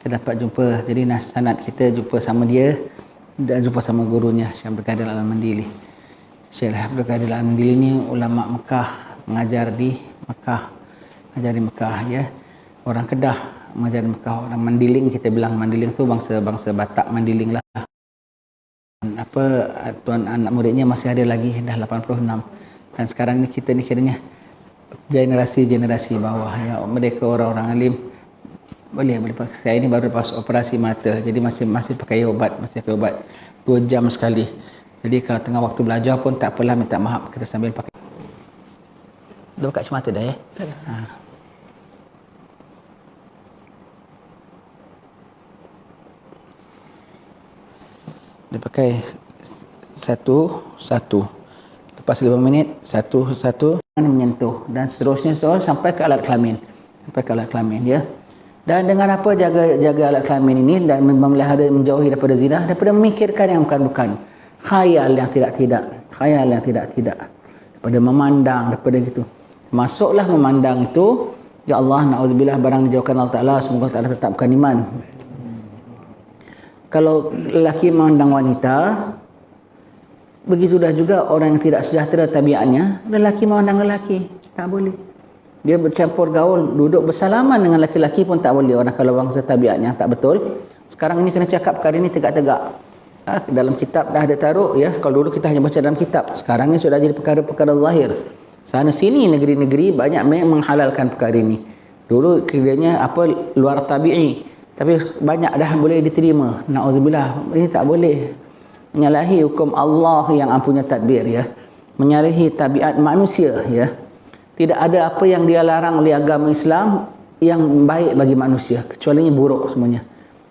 kita dapat jumpa jadi nas sanad kita jumpa sama dia dan jumpa sama gurunya Syekh Abdul Qadir Al-Mandili. Syekh Abdul Qadir Al-Mandili ni ulama Mekah mengajar di Mekah mengajar di Mekah ya. Orang Kedah mengajar di Mekah orang Mandiling kita bilang Mandiling tu bangsa bangsa Batak Mandiling lah. Apa tuan anak muridnya masih ada lagi dah 86 dan sekarang ni kita ni kiranya generasi-generasi bawah ya. Mereka orang-orang alim boleh boleh pakai. Saya ini baru lepas operasi mata. Jadi masih masih pakai ubat masih pakai ubat 2 jam sekali. Jadi kalau tengah waktu belajar pun tak apalah minta maaf. Kita sambil pakai. Dah buka semata dah ya? Ha. dia pakai satu satu. Lepas 5 minit satu satu. Menyentuh. Dan seterusnya so, sampai ke alat kelamin. Sampai ke alat kelamin ya dan dengan apa jaga jaga alat kelamin ini dan memelihara menjauhi daripada zina daripada memikirkan yang bukan-bukan. Khayal yang tidak-tidak khayal yang tidak-tidak. Daripada memandang daripada gitu. Masuklah memandang itu ya Allah naudzubillah barang dijauhkan Allah Taala semoga Allah tetapkan iman. Kalau lelaki memandang wanita begitu dah juga orang yang tidak sejahtera tabiatnya lelaki memandang lelaki. Tak boleh dia bercampur gaul duduk bersalaman dengan lelaki-lelaki pun tak boleh orang kalau bangsa tabiatnya tak betul sekarang ini kena cakap perkara ini tegak-tegak ha, dalam kitab dah ada taruh ya kalau dulu kita hanya baca dalam kitab sekarang ini sudah jadi perkara-perkara zahir sana sini negeri-negeri banyak menghalalkan perkara ini dulu kiranya apa luar tabi'i tapi banyak dah boleh diterima. Nauzubillah. Ini tak boleh. Menyalahi hukum Allah yang ampunya tadbir ya. Menyalahi tabiat manusia ya. Tidak ada apa yang dia larang oleh agama Islam yang baik bagi manusia kecuali yang buruk semuanya.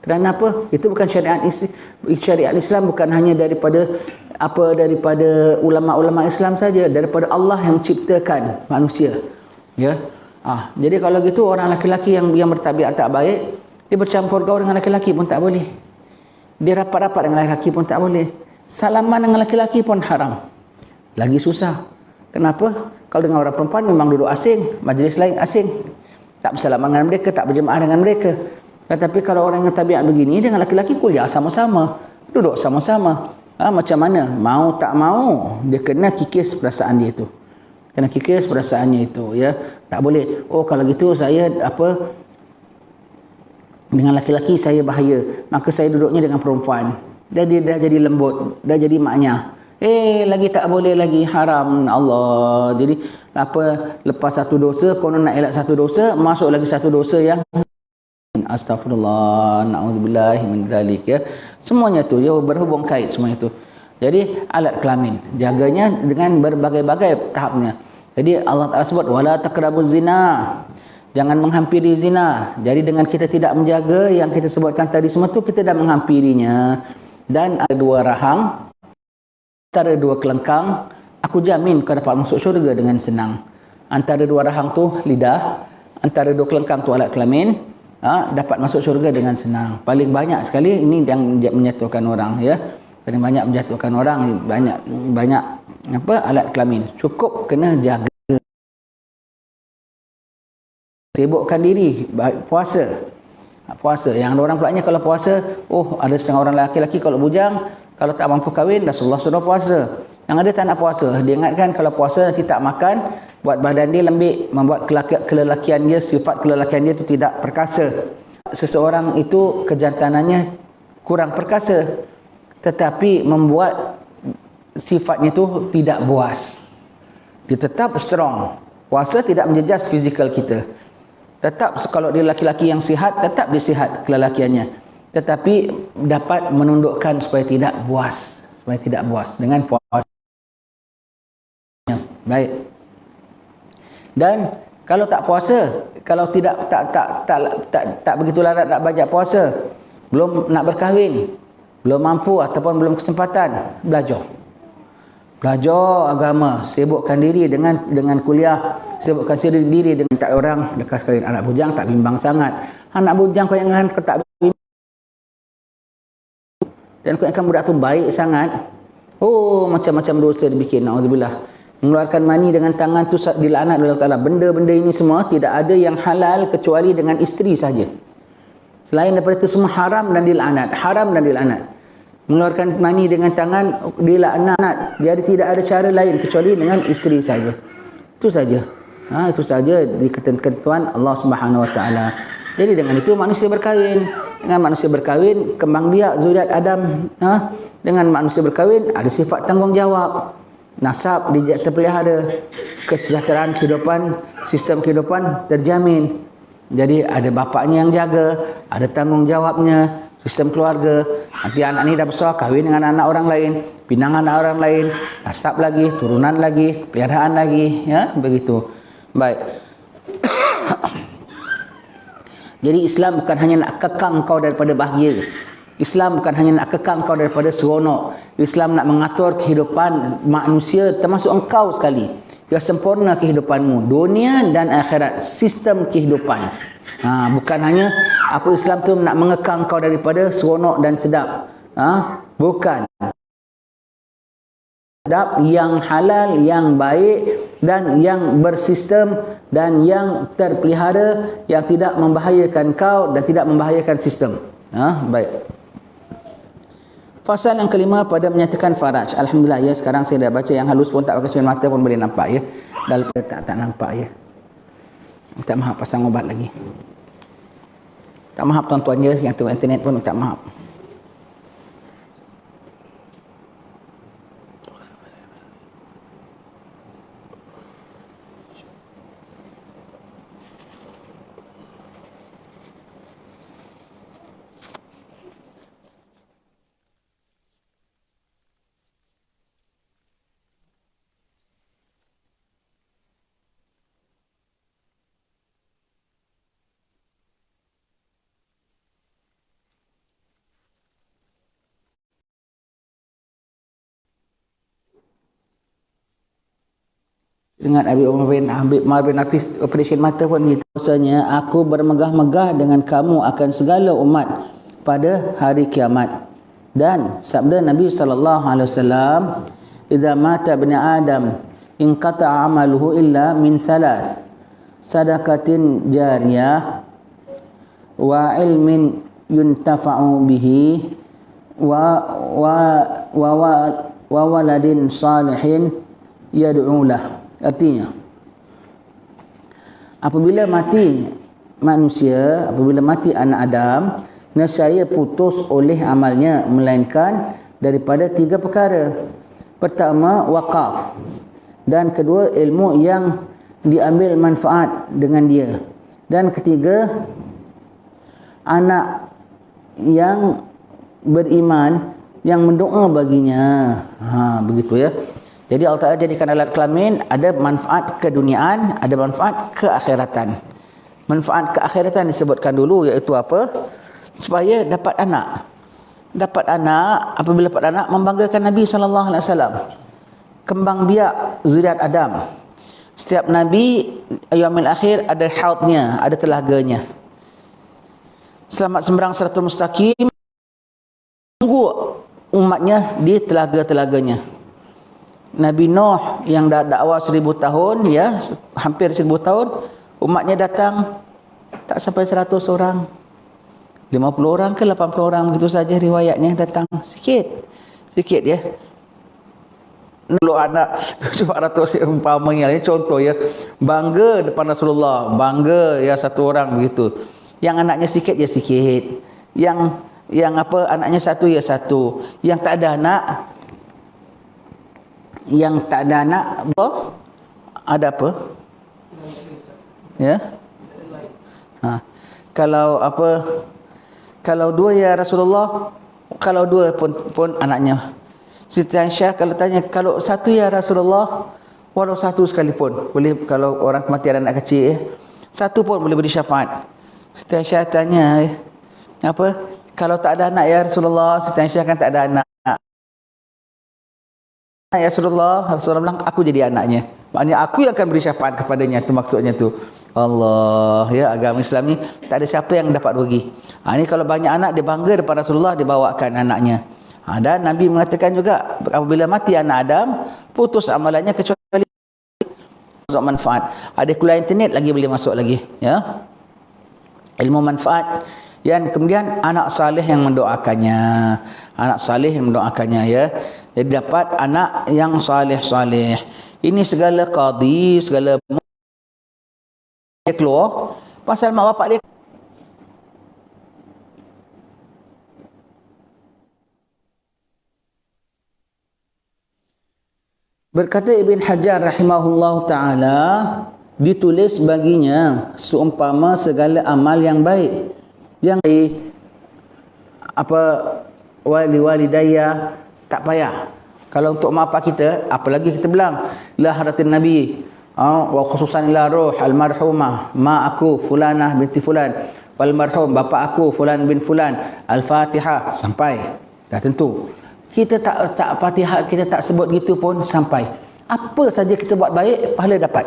Kerana apa? Itu bukan syariat Islam. Syariat Islam bukan hanya daripada apa daripada ulama-ulama Islam saja, daripada Allah yang menciptakan manusia. Ya. Ah, jadi kalau gitu orang laki-laki yang yang bertabiat tak baik, dia bercampur gaul dengan lelaki pun tak boleh. Dia rapat-rapat dengan lelaki pun tak boleh. Salaman dengan lelaki pun haram. Lagi susah. Kenapa? Kalau dengan orang perempuan memang duduk asing. Majlis lain asing. Tak bersalaman dengan mereka, tak berjemaah dengan mereka. Tetapi kalau orang yang tabiat begini, dengan lelaki kuliah sama-sama. Duduk sama-sama. Ha, macam mana? Mau tak mau, dia kena kikis perasaan dia itu. Kena kikis perasaannya itu. ya Tak boleh. Oh kalau gitu saya apa dengan laki-laki saya bahaya maka saya duduknya dengan perempuan dan dia dah jadi lembut dah jadi maknya eh lagi tak boleh lagi. Haram. Allah. Jadi apa lepas satu dosa konon nak elak satu dosa masuk lagi satu dosa yang astagfirullah naudzubillah min dzalik ya. Semuanya tu ya berhubung kait semua itu jadi alat kelamin. Jaganya dengan berbagai-bagai tahapnya. Jadi Allah Taala sebut wala taqrabuz zina. Jangan menghampiri zina. Jadi dengan kita tidak menjaga yang kita sebutkan tadi semua tu kita dah menghampirinya. Dan ada dua rahang, antara dua kelengkang, aku jamin kau dapat masuk syurga dengan senang. Antara dua rahang tu lidah, antara dua kelengkang tu alat kelamin, ha, dapat masuk syurga dengan senang. Paling banyak sekali ini yang menyatukan orang ya. Paling banyak menjatuhkan orang banyak banyak apa alat kelamin. Cukup kena jaga sibukkan diri puasa puasa yang orang pulaknya kalau puasa oh ada setengah orang lelaki-lelaki kalau bujang kalau tak mampu kahwin Rasulullah suruh puasa. Yang ada tak nak puasa? Dia ingatkan kalau puasa nanti tak makan buat badan dia lembik membuat kelelakian dia sifat kelelakian dia itu tidak perkasa. Seseorang itu kejantanannya kurang perkasa. Tetapi membuat sifatnya itu tidak buas. Dia tetap strong. Puasa tidak menjejas fizikal kita. Tetap kalau dia laki-laki yang sihat, tetap dia sihat kelelakiannya. Tetapi dapat menundukkan supaya tidak puas. Supaya tidak puas. Dengan puas. Baik. Dan kalau tak puasa, kalau tidak tak tak tak tak, tak, tak begitu larat nak baca puasa, belum nak berkahwin, belum mampu ataupun belum kesempatan, belajar. Belajar agama, sibukkan diri dengan dengan kuliah, sibukkan diri dengan tak orang, dekat sekali anak bujang tak bimbang sangat. Anak bujang kau yang kau tak. Dan kau akan budak tu baik sangat. Oh, macam-macam dosa dibikin, na'udzubillah. Mengeluarkan mani dengan tangan tu dilaknat oleh Allah Ta'ala. Benda-benda ini semua tidak ada yang halal kecuali dengan isteri saja. Selain daripada itu semua haram dan dilaknat. Haram dan dilaknat. Mengeluarkan mani dengan tangan dilaknat. Jadi tidak ada cara lain kecuali dengan isteri saja. Itu saja. Ha, itu saja di ketentuan Allah Subhanahu Wa Taala. Jadi dengan itu manusia berkahwin. Dengan manusia berkahwin, kembang biak zuriat Adam. Ha? Dengan manusia berkahwin, ada sifat tanggungjawab. Nasab terpelihara. Kesejahteraan kehidupan, sistem kehidupan terjamin. Jadi ada bapaknya yang jaga, ada tanggungjawabnya, sistem keluarga. Nanti anak ni dah besar, kahwin dengan anak orang lain, pinang anak orang lain, nasab lagi, turunan lagi, peliharaan lagi, ya, begitu. Baik. Jadi Islam bukan hanya nak kekang kau daripada bahagia. Islam bukan hanya nak kekang kau daripada seronok. Islam nak mengatur kehidupan manusia termasuk engkau sekali yang sempurna kehidupanmu dunia dan akhirat sistem kehidupan ha, bukan hanya apa Islam tu nak mengekang kau daripada seronok dan sedap ha, bukan sedap yang halal yang baik dan yang bersistem dan yang terpelihara yang tidak membahayakan kau dan tidak membahayakan sistem ha, baik Fasal yang kelima pada menyatakan faraj. Alhamdulillah ya sekarang saya dah baca yang halus pun tak pakai cermin mata pun boleh nampak ya. Dalam tak tak nampak ya. Minta maaf pasang ubat lagi. Tak maaf tuan-tuan ya yang tengok internet pun minta maaf. Dengan Abi Umar bin Habib Umar bin Hafiz operation mata pun gitu. Maksudnya aku bermegah-megah dengan kamu akan segala umat pada hari kiamat. Dan sabda Nabi sallallahu alaihi wasallam, "Idza mata ibn Adam, in qata 'amaluhu illa min thalath. Sadaqatin jariyah wa ilmin yuntafa'u bihi wa wa wa, wa waladin salihin yad'u lahu." Artinya apabila mati manusia, apabila mati anak Adam, nescaya putus oleh amalnya melainkan daripada tiga perkara. Pertama, wakaf. Dan kedua, ilmu yang diambil manfaat dengan dia. Dan ketiga, anak yang beriman yang mendoa baginya. Ha, begitu ya. Jadi Allah Ta'ala jadikan alat kelamin ada manfaat keduniaan, ada manfaat keakhiratan. Manfaat keakhiratan disebutkan dulu iaitu apa? Supaya dapat anak. Dapat anak, apabila dapat anak membanggakan Nabi wasallam. Kembang biak zuriat Adam. Setiap nabi ayamil akhir ada haudnya, ada telaganya. Selamat sembrang seratul mustaqim tunggu umatnya di telaga-telaganya. Nabi Nuh yang dah dakwah seribu tahun ya hampir seribu tahun umatnya datang tak sampai seratus orang. Lima puluh orang ke lapan puluh orang begitu saja riwayatnya datang sikit. Sikit ya. Lalu anak cuma ratus umpamanya ini contoh ya bangga depan Rasulullah bangga ya satu orang begitu. Yang anaknya sikit ya sikit. Yang yang apa anaknya satu ya satu. Yang tak ada anak yang tak ada anak apa? Ada apa? Ya? Ha. Kalau apa? Kalau dua ya Rasulullah, kalau dua pun pun anaknya. Siti Aisyah kalau tanya kalau satu ya Rasulullah, walau satu sekalipun boleh kalau orang kematian anak kecil ya. Satu pun boleh beri syafaat. Siti Aisyah tanya apa? Kalau tak ada anak ya Rasulullah, Siti Aisyah kan tak ada anak. Ya Rasulullah, Rasulullah bilang, aku jadi anaknya. Maknanya aku yang akan beri syafaat kepadanya. Itu maksudnya tu. Allah, ya agama Islam ni tak ada siapa yang dapat rugi. Ha, ni kalau banyak anak, dia bangga depan Rasulullah, dia bawakan anaknya. Ha, dan Nabi mengatakan juga, apabila mati anak Adam, putus amalannya kecuali masuk manfaat. Ada kuliah internet lagi boleh masuk lagi. Ya, Ilmu manfaat yang kemudian anak saleh yang mendoakannya. Anak saleh yang mendoakannya ya. Jadi dapat anak yang saleh-saleh ini segala qadi segala dia keluar. Pasal mak bapak dia Berkata Ibn Hajar rahimahullah ta'ala ditulis baginya seumpama segala amal yang baik yang apa wali-wali daya tak payah. Kalau untuk mak bapak kita apalagi kita bilang? La haratin nabi. Ha, wa khususan ila ruh almarhumah. Ma aku fulanah binti fulan. Wal marhum bapa aku fulan bin fulan. Al-fatihah sampai. Dah tentu. Kita tak tak Fatihah kita tak sebut gitu pun sampai. Apa saja kita buat baik pahala dapat.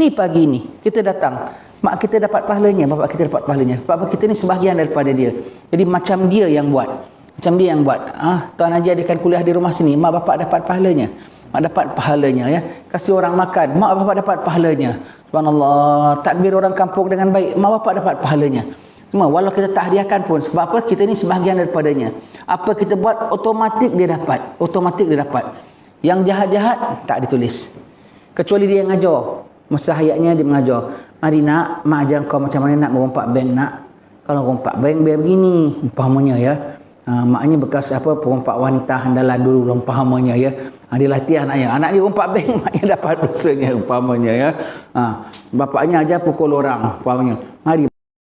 Ni pagi ni kita datang mak kita dapat pahalanya bapak kita dapat pahalanya. Bapak kita ni sebahagian daripada dia. Jadi macam dia yang buat. Macam dia yang buat. Ah tuan haji adakan kuliah di rumah sini. Mak bapak dapat pahalanya. Mak dapat pahalanya ya. Kasih orang makan. Mak bapak dapat pahalanya. Subhanallah. Takbir orang kampung dengan baik. Mak bapak dapat pahalanya. Semua walau kita tak hadiahkan pun sebab apa? Kita ni sebahagian daripadanya. Apa kita buat otomatik dia dapat, otomatik dia dapat. Yang jahat-jahat tak ditulis. Kecuali dia yang ngajar. Masa hayatnya dia mengajar. Mari nak, mak ajar kau macam mana nak merompak bank nak. Kalau rompak bank biar begini, umpamanya ya. Ha, maknya bekas apa perompak wanita handalan dulu umpamanya ya. Ha, dia latih anaknya. Anak dia rompak bank, maknya dapat dosanya umpamanya ya. Ha, bapaknya ajar pukul orang umpamanya. Mari